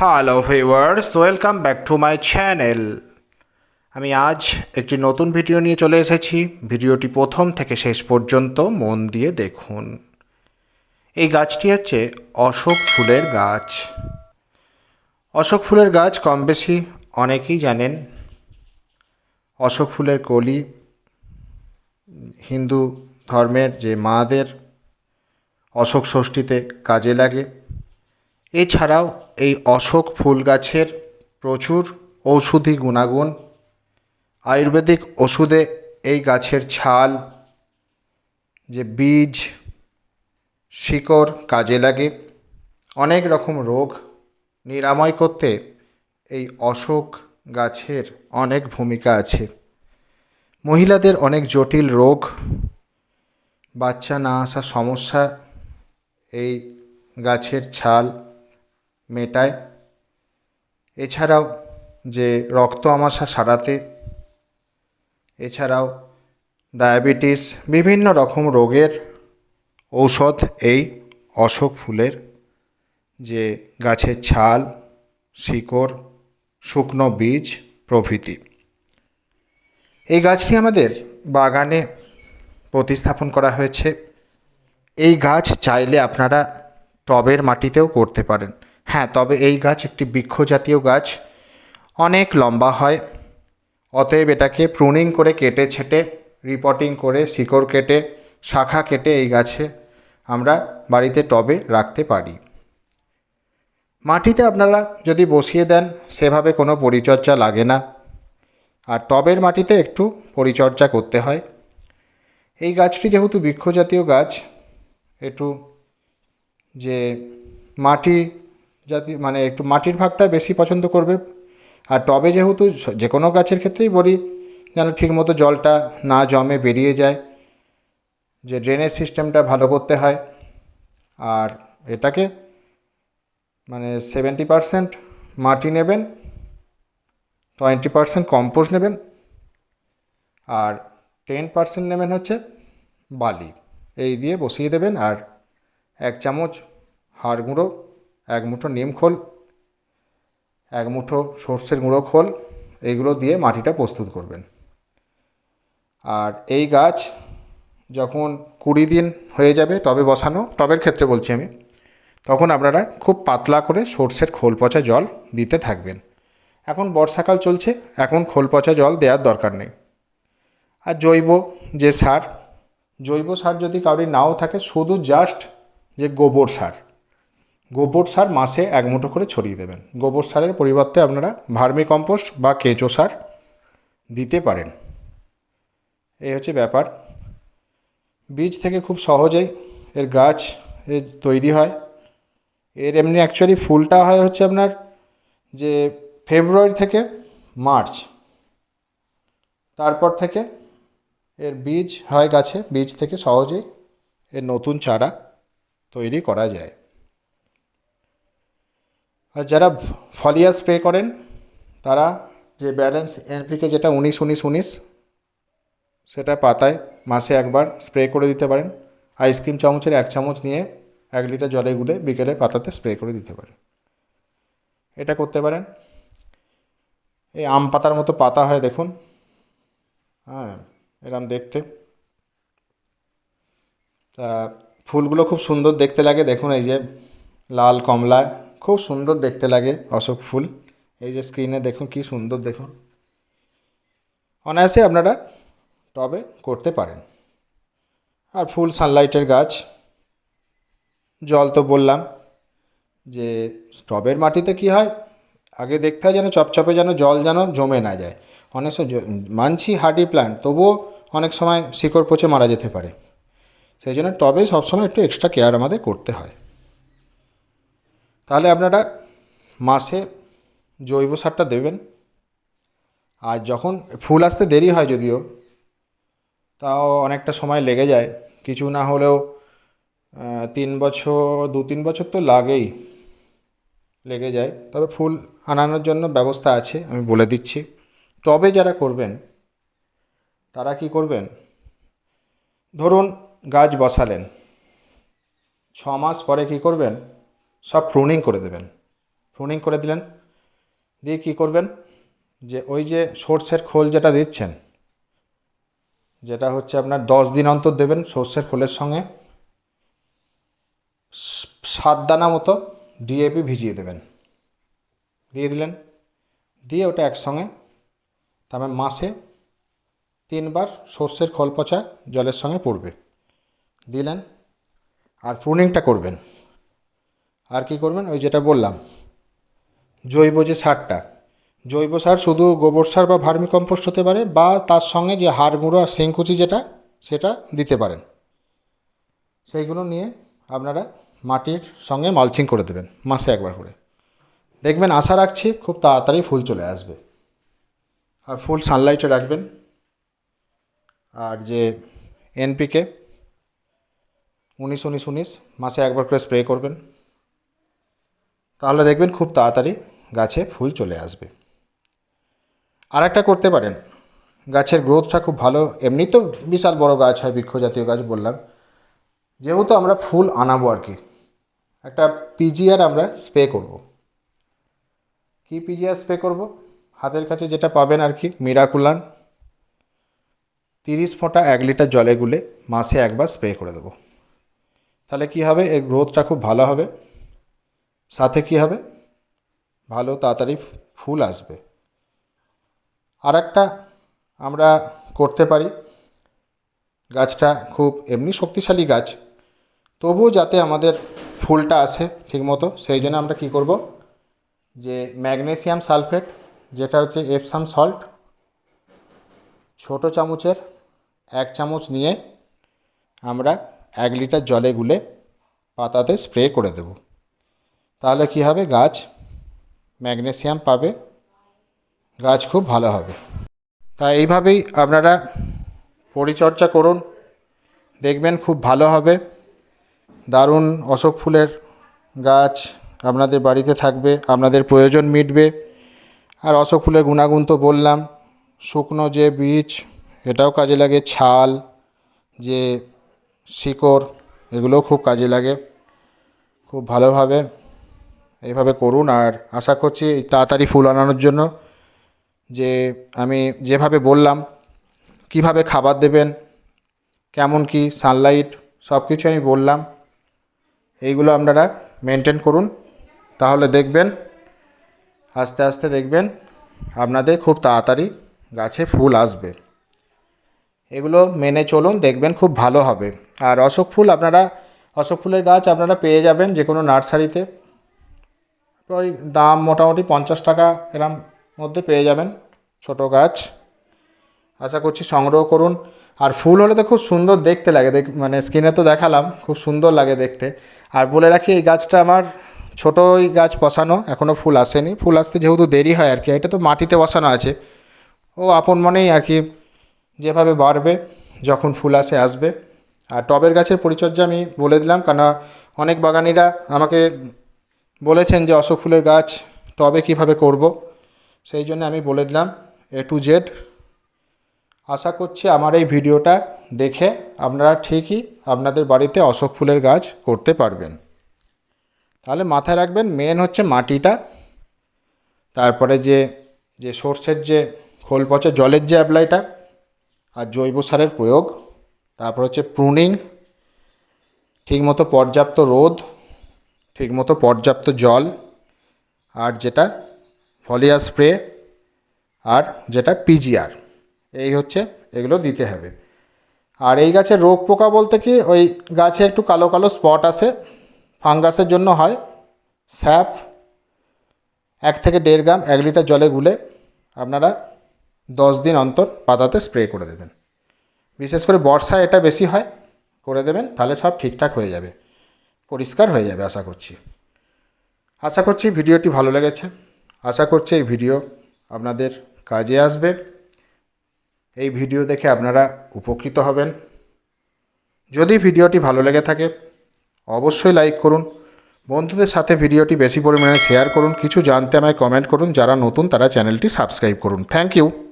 Hello viewers welcome back to my channel আমি আজ একটি নতুন ভিডিও নিয়ে চলে এসেছি। ভিডিওটি প্রথম থেকে শেষ পর্যন্ত মন দিয়ে দেখুন। এই গাছটি হচ্ছে অশোক ফুলের গাছ। অশোক ফুলের গাছ কম বেশি অনেকেই জানেন। অশোক ফুলের কলি হিন্দু ধর্মের যে মাদের অশোক ষষ্ঠীতে কাজে লাগে। এছাড়াও এই অশোক ফুল গাছের প্রচুর ঔষধি গুণাগুণ। আয়ুর্বেদিক ওষুধে এই গাছের ছাল, যে বীজ, শিকড় কাজে লাগে। অনেক রকম রোগ নিরাময় করতে এই অশোক গাছের অনেক ভূমিকা আছে। মহিলাদের অনেক জটিল রোগ, বাচ্চা না আসা সমস্যা এই গাছের ছাল মেটায়। এছাড়াও যে রক্ত আমাশা সারাতে, এছাড়াও ডায়াবেটিস, বিভিন্ন রকম রোগের ঔষধ এই অশোক ফুলের যে গাছের ছাল, শিকড়, শুকনো বীজ প্রভৃতি। এই গাছটি আমাদের বাগানে প্রতিস্থাপন করা হয়েছে। এই গাছ চাইলে আপনারা টবের মাটিতেও করতে পারেন। হ্যাঁ তবে এই গাছ একটি বৃক্ষ জাতীয় গাছ। অনেক লম্বা হয়। অতএব এটাকে প্রুনিং করে কেটে ছেটে রিপোর্টিং করে, শিকড় কেটে, শাখা কেটে এই গাছে আমরা বাড়িতে টবে রাখতে পারি। মাটিতে আপনারা যদি বসিয়ে দেন, সেভাবে কোনো পরিচর্যা লাগে না। আর টবের মাটিতে একটু পরিচর্যা করতে হয়। এই গাছটি যেহেতু বৃক্ষজাতীয় গাছ, একটু যে মাটি জাতীয় মানে একটু মাটির ভাগটা বেশি পছন্দ করবে। আর টবে যেহেতু যে কোনো গাছের ক্ষেত্রেই বলি, যেন ঠিকমতো জলটা না জমে বেরিয়ে যায়, যে ড্রেনেজ সিস্টেমটা ভালো করতে হয়। আর এটাকে মানে সেভেন্টি পারসেন্ট মাটি নেবেন টোয়েন্টি পারসেন্ট কম্পোস্ট নেবেন, আর টেন পারসেন্ট নেবেন হচ্ছে বালি। এই দিয়ে বসিয়ে দেবেন, আর এক চামচ হাড় গুঁড়ো এক মুঠো নিম খোল, এক মুঠো সর্ষের গুঁড়ো খোল এইগুলো দিয়ে মাটিটা প্রস্তুত করবেন। আর এই গাছ যখন কুড়ি দিন হয়ে যাবে তবে বসানো, টবের ক্ষেত্রে বলছি আমি, তখন আপনারা খুব পাতলা করে সর্ষের খোল পচা জল দিতে থাকবেন। এখন বর্ষাকাল চলছে, এখন খোল পচা জল দেওয়ার দরকার নেই। আর জৈব যে সার, জৈব সার যদি কারোর নাও থাকে, শুধু জাস্ট যে গোবর সার গোবর সার মাসে এক মুঠো করে ছড়িয়ে দেবেন। গোবর সারের পরিবর্তে আপনারা ভার্মি কম্পোস্ট বা কেঁচো সার দিতে পারেন। এই হচ্ছে ব্যাপার। বীজ থেকে খুব সহজেই এর গাছ এর তৈরি হয়। এর এমনি অ্যাকচুয়ালি ফুলটা হয় হচ্ছে আপনার যে ফেব্রুয়ারি থেকে মার্চ। তারপর থেকে এর বীজ হয় গাছে। বীজ থেকে সহজেই এর নতুন চারা তৈরি করা যায়। যারা ফলিয়া স্প্রে করেন, তারা যে ব্যালেন্স এনপিকে যেটা উনিশ উনিশ উনিশ, সেটা পাতায় মাসে একবার স্প্রে করে দিতে পারেন। আইসক্রিম চামচের এক চামচ নিয়ে এক লিটার জলে গুলে বিকেলে পাতাতে স্প্রে করে দিতে পারেন। এটা করতে পারেন। এই আম পাতার মতো পাতা হয়, দেখুন। হ্যাঁ এরম দেখতে। তা ফুলগুলো খুব সুন্দর দেখতে লাগে। দেখুন এই যে লাল কমলা খুব সুন্দর দেখতে লাগে অশোক ফুল। এই যে স্ক্রিনে দেখুন কি সুন্দর দেখুন। অনায়াসে আপনারা টবে করতে পারেন। আর ফুল সানলাইটের গাছ। জল তো বললাম যে টবের মাটিতে কি হয়? আগে দেখতে হয় যেন চপচপে যেন জল যেন জমে না যায়। অনেক সময় মানছি হার্ডি প্ল্যান্ট তবুও অনেক সময় শিকড় পচে মারা যেতে পারে। সেই জন্য টবে সবসময় একটু এক্সট্রা কেয়ার আমাদের করতে হয়। তাহলে আপনারা মাসে জৈব সারটা দেবেন। আর যখন ফুল আসতে দেরি হয় যদিও, তাও অনেকটা সময় লেগে যায়। কিছু না হলেও তিন বছর, দু তিন বছর তো লাগেই লেগে যায়। তবে ফুল আনানোর জন্য ব্যবস্থা আছে, আমি বলে দিচ্ছি। টবে যারা করবেন, তারা কি করবেন? ধরুন গাছ বসালেন, ছ মাস পরে কি করবেন? সব প্রুনিং করে দেবেন। প্রুনিং করে দিলেন। দিয়ে কী করবেন? যে ওই যে সর্ষের খোল যেটা দিচ্ছেন, যেটা হচ্ছে আপনার দশ দিন অন্তর দেবেন সর্ষের খোলের সঙ্গে। সাত দানা মতো ডিএপি ভিজিয়ে দেবেন। দিয়ে দিলেন। দিয়ে ওটা একসঙ্গে তারপর মাসে তিনবার সর্ষের খোল পচা জলের সঙ্গে পড়বে। দিলেন। আর প্রুনিংটা করবেন। আর কি করবেন? ওই যেটা বললাম। জৈব যে সারটা, জৈব সার শুধু গোবর সার বা ভার্মি কম্পোস্ট হতে পারে বা তার সঙ্গে যে হাড় গুঁড়ো আর শিংকুচি যেটা, সেটা দিতে পারেন। সেইগুলো নিয়ে আপনারা মাটির সঙ্গে মালচিং করে দেবেন, মাসে একবার করে। দেখবেন, আশা রাখছি খুব তাড়াতাড়ি ফুল চলে আসবে। আর ফুল সানলাইটে রাখবেন। আর যে এনপিকে উনিশ উনিশ উনিশ, মাসে একবার করে স্প্রে করবেন। তাহলে দেখবেন খুব তাড়াতাড়ি গাছে ফুল চলে আসবে। আর একটা করতে পারেন। গাছের গ্রোথটা খুব ভালো। এমনি তো বিশাল বড় গাছ হয় বৃক্ষ জাতীয় গাছ বললাম। যেহেতু আমরা ফুল আনাবো আর কি, একটা পিজিআর আমরা স্প্রে করব। কি পিজিআর স্প্রে করব? হাতের কাছে যেটা পাবেন আর কি মিরাকুলান তিরিশ ফোঁটা এক লিটার জলে গুলে মাসে একবার স্প্রে করে দেবো। তাহলে কি হবে? এর গ্রোথটা খুব ভালো হবে। সাথে কি হবে? ভালো তাড়াতাড়ি ফুল আসবে। আর একটা আমরা করতে পারি। গাছটা খুব এমনি শক্তিশালী গাছ, তবুও যাতে আমাদের ফুলটা আসে ঠিকমতো, সেই জন্য আমরা কি করব? যে ম্যাগনেসিয়াম সালফেট, যেটা হচ্ছে এপসাম সল্ট ছোট চামচের এক চামচ নিয়ে আমরা এক লিটার জলে গুলে পাতাতে স্প্রে করে দেব। তাহলে কি হবে? গাছ ম্যাগনেসিয়াম পাবে। গাছ খুব ভালো হবে। তা এইভাবেই আপনারা পরিচর্যা করুন। দেখবেন খুব ভালো হবে। দারুণ অশোক ফুলের গাছ আপনাদের বাড়িতে থাকবে, আপনাদের প্রয়োজন মিটবে। আর অশোক ফুলের গুণাগুণ তো বললাম। শুকনো যে বীজ, এটাও কাজে লাগে। ছাল, যে শিকড়, এগুলোও খুব কাজে লাগে। খুব ভালোভাবে এইভাবে করুন। আর আশা করছি তাড়াতাড়ি ফুল আনানোর জন্য যে আমি যেভাবে বললাম, কীভাবে খাবার দেবেন, কেমন কি সানলাইট সব কিছু আমি বললাম। এইগুলো আপনারা মেনটেন করুন। তাহলে দেখবেন, আস্তে আস্তে দেখবেন আপনাদের খুব তাড়াতাড়ি গাছে ফুল আসবে। এগুলো মেনে চলুন, দেখবেন খুব ভালো হবে। আর অশোক ফুল আপনারা, অশোক ফুলের গাছ আপনারা পেয়ে যাবেন যে কোনো নার্সারিতে। ওই দাম মোটামুটি পঞ্চাশ টাকা এরম মধ্যে পেয়ে যাবেন ছোট গাছ। আশা করছি সংগ্রহ করুন। আর ফুল হলে তো খুব সুন্দর দেখতে লাগে। দেখ মানে স্ক্রিনে তো দেখালাম, খুব সুন্দর লাগে দেখতে। আর বলে রাখি, এই গাছটা আমার ছোটোই গাছ বসানো এখনও ফুল আসেনি। ফুল আসতে যেহেতু দেরি হয় আর কি, এটা তো মাটিতে বসানো আছে। ও আপন মনেই আর কি যেভাবে বাড়বে, যখন ফুল আসে, আসবে। আর টবের গাছের পরিচর্যা আমি বলে দিলাম কেন অনেক বাগানিরা আমাকে বলেছেন যে অশোক ফুলের গাছ টবে কীভাবে করব, সেই জন্য আমি বলে দিলাম এ টু জেড আশা করছি আমার এই ভিডিওটা দেখে আপনারা ঠিকই আপনাদের বাড়িতে অশোক ফুলের গাছ করতে পারবেন। তাহলে মাথায় রাখবেন মেন হচ্ছে মাটিটা, তারপরে যে যে সর্ষের যে খোল পচা জলের যে অ্যাপ্লাইটা আর জৈব সারের প্রয়োগ, তারপর হচ্ছে প্রুনিং ঠিকমতো পর্যাপ্ত রোদ ঠিকমতো পর্যাপ্ত জল আর যেটা ফলিয়া স্প্রে আর যেটা পিজিআর এই হচ্ছে এগুলো দিতে হবে। আর এই গাছের রোগ পোকা বলতে কি ওই গাছে একটু কালো কালো স্পট আসে ফাঙ্গাসের জন্য হয়। স্যাপ এক থেকে দেড় গ্রাম, এক লিটার জলে গুলে আপনারা দশ দিন অন্তর পাতাতে স্প্রে করে দেবেন। বিশেষ করে বর্ষায় এটা বেশি হয়, করে দেবেন, তাহলে সব ঠিকঠাক হয়ে যাবে। পরিষ্কার হয়ে যাবে, আশা করছি। আশা করছি ভিডিওটি ভালো লেগেছে। আশা করছি এই ভিডিও আপনাদের কাজে আসবে। এই ভিডিও দেখে আপনারা উপকৃত হবেন। যদি ভিডিওটি ভালো লেগে থাকে, অবশ্যই লাইক করুন। বন্ধুদের সাথে ভিডিওটি বেশি পরিমাণে শেয়ার করুন। কিছু জানতে আমায় কমেন্ট করুন। যারা নতুন, তারা চ্যানেলটি সাবস্ক্রাইব করুন। Thank you.